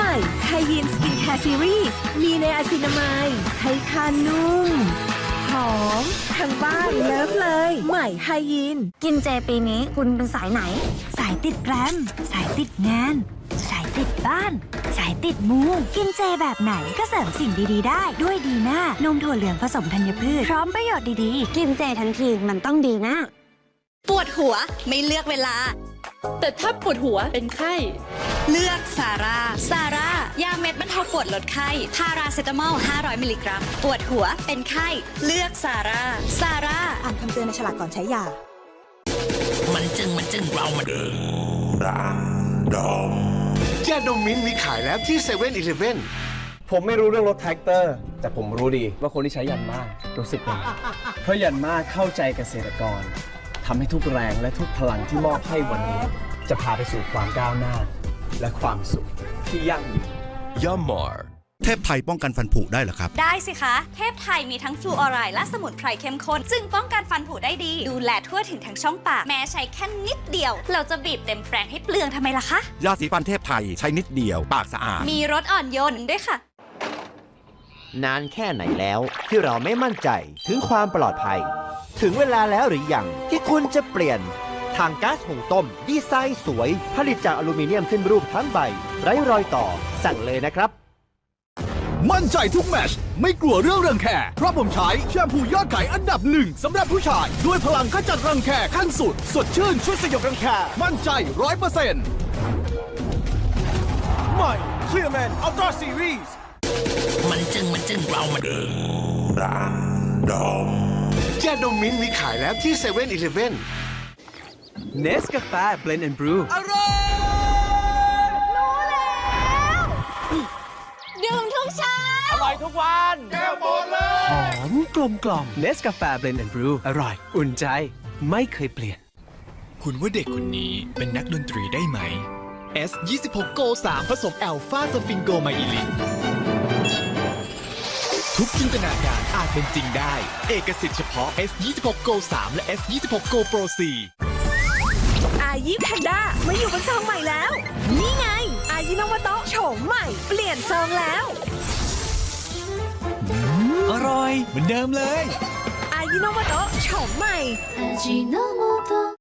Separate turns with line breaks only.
ม่ไทยีนสกินแคร์ซีรีส์มีในอะซินามายให้ทานนุ่มหอมทางบ้านเลิฟเลย ใหม่ไฮยีน
กินเจปีนี้คุณเป็นสายไหน สายติดแกรม สายติดงาน สายติดบ้าน สายติดมู กินเจแบบไหนก็เสริมสิ่งดีๆ ได้ด้วยดีหน้านมถั่วเหลืองผสมธัญพืช พร้อมประโยชน์ดีๆ กินเจทั้งทีมันต้องดีนะ
ปวดหัวไม่เลือกเวลา
แต่ถ้าปวดหัวเป็นไข้
เลือกซาร่าซาร่ายาเม็ดบรรเทาปวดลดไข้พาราเซตามอล 500 มิลลิกรัม ปวดหัวเป็นไข้ เลือกซาร่าซาร่า
อ่านคำเตือนในฉลากก่อนใช้ยา
มันจึงมันจึงเรามันเดินดันดม
ยาดมมิ้นท์มีขายแล้วที่เซเว่นอีเลฟเว่น
ผมไม่รู้เรื่องรถแท็กเตอร์ แต่ผมรู้ดีว่าคนที่ใช้ยันมารู้สึกยังไงเพราะยันมาเข้าใจเกษตรกร ทำให้ทุกแรงและทุกพลังที่มอบให้วันนี้ จะพาไปสู่ความก้าวหน้า และความสุขที่ยั่งยืน
ย่อมมอร์เทพไทยป้องกันฟันผุได้เหรอครับ
ได้สิคะ เทพไทยมีทั้งฟลูออไรด์และสมุนไพรเข้มข้นจึงป้องกันฟันผุได้ดี ดูแลทั่วถึงทั้งช่องปาก แม้ใช้แค่นิดเดียว เราจะบีบเต็มแปรงให้เปลืองทำไมล่ะคะ
ยาสีฟันเทพไทยใช้นิดเดียว ปากสะอาด
มีรสอ่อนโยนด้วยค่ะ
นานแค่ไหนแล้วที่เราไม่มั่นใจถึงความปลอดภัย ถึงเวลาแล้วหรือยังที่ คุณจะเปลี่ยนทางก๊าซหุงต้ม ดีไซน์สวย ผลิตจากอลูมิเนียมขึ้นรูปทั้งใบ ไร้รอยต่อ สั่งเลยนะครับ
มั่นใจทุกแมตชไม่กลัวเรื่องรังแคเพราะผมใช้แชมพูยอดขายอันดับหนึ่งสำหรับผู้ชาย ด้วยพลังขจัดรังแคขั้นสุด สดชื่นช่วยสยบรังแคมั่นใจร้อยเปอร์เซ็นต์ใหม่ Clearman Ultra Series
มันจึงมันจึงเรามันเดินดันดม
ยาดมมิ้นท์มีขายแล้วที่เซเว่นอีเลฟเว่น
เนสกาแฟเบลนด์แอนด์บรู
ดื่มทุกเช้า
อร่อยทุกวันแก้วหมดเลยหอมกลมกล่อมเนสกาแฟเบลนด์แอนด์บรูอร่อย อุ่นใจไม่เคยเปลี่ยน
คุณว่าเด็กคนนี้เป็นนักดนตรีได้ไหม S 26 Go 3ผสมแอลฟาสฟิงโกไมอิลิน ทุกจินตนาการอาจเป็นจริงได้ เอกสิทธิ์เฉพาะ S26 Go 3 และ S26 Go Pro 4
อายิแพนด้ามาอยู่บนซองใหม่แล้ว นี่ไง อายินวัตะโฉมใหม่ เปลี่ยนซองแล้ว
อร่อย เหมือนเดิมเลย
อายินวัตะโฉมใหม่
อ